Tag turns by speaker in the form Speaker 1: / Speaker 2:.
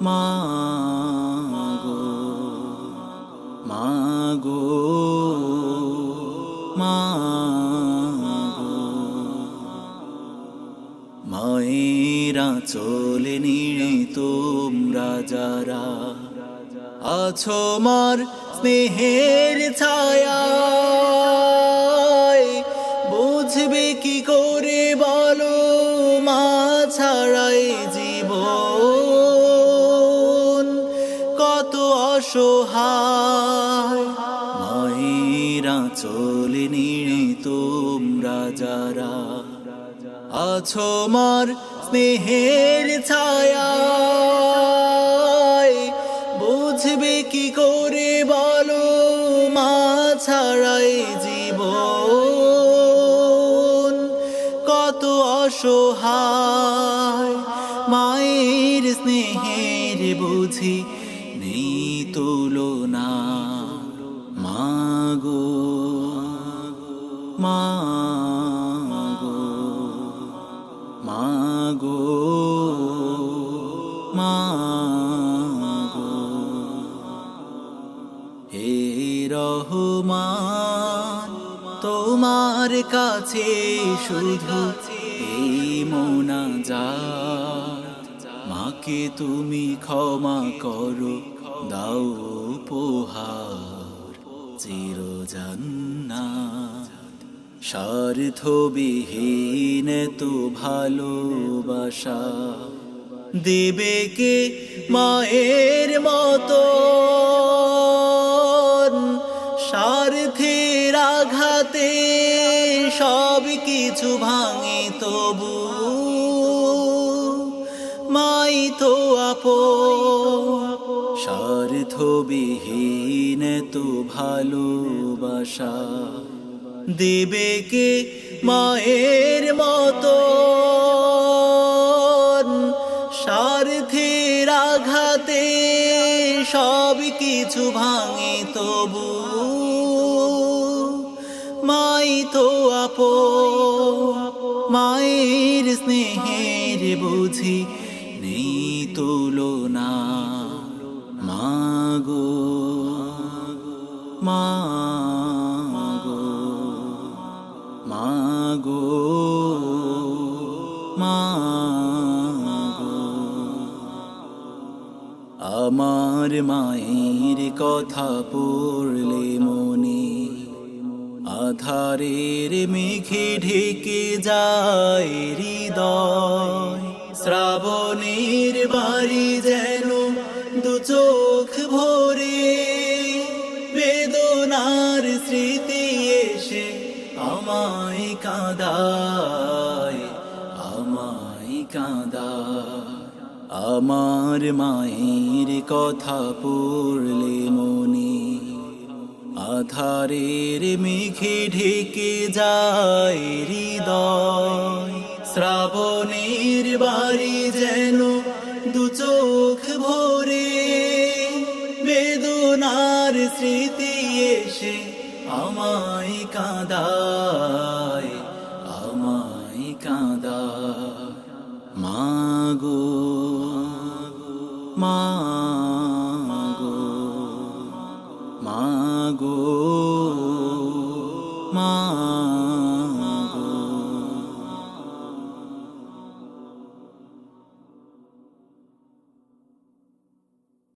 Speaker 1: মাগো মাগো মাগো। মায়েরা চলে নিড়ে তোমরা যারা, আছো মার স্নেহের ছায়া বুঝবে কি করে বলো মা ছাড়াই জীবন? অসহায়, মায়েরা চলে নিড়ে তোমরা যারা। আছো মার স্নেহের ছায়া বুঝবে কি করে বলো মা ছাড়াই জীবন? কত অসহায়, মায়ের স্নেহের বুঝি তুলনা। মাগো মাগো মাগো মাগো। হে রহমান, তোমার কাছে শুধু এই মোনা যা মাকে তুমি ক্ষমা করো দাও উপহার, চিরজান্নাত। স্বার্থবিহীন তো ভালোবাসা দেবে কে মায়ের মতো স্বার্থের আঘাতে সব কিছু ভাঙে তবু। মাই তো আপো স্বার্থবিহীন তো ভালোবাসা। দেবে কে মায়ের মতো স্বার্থের আঘাতে সব কিছু ভাঙে তবু। মাই তো আপো মায়ের স্নেহের বুঝি নেই তুলনা। মাগো মাগো মাগো মাগো। আমার মায়ের কথা পড়লে মনে আধারের মেঘে ঢেকে যায় হৃদয়। শ্রাবণের বাড়ি যেন চোখ ভরে বেদনার স্মৃতি এসে আমায় কাঁদায় আমায় কাঁদায়। আমার মায়ের কথা পড়লে মনে আধারের মেঘে ঢেকে যায় হৃদয়। শ্রাবণের বাড়ি যেন আমায় কাঁদায় আমায় কাঁদায়। মাগো মাগো।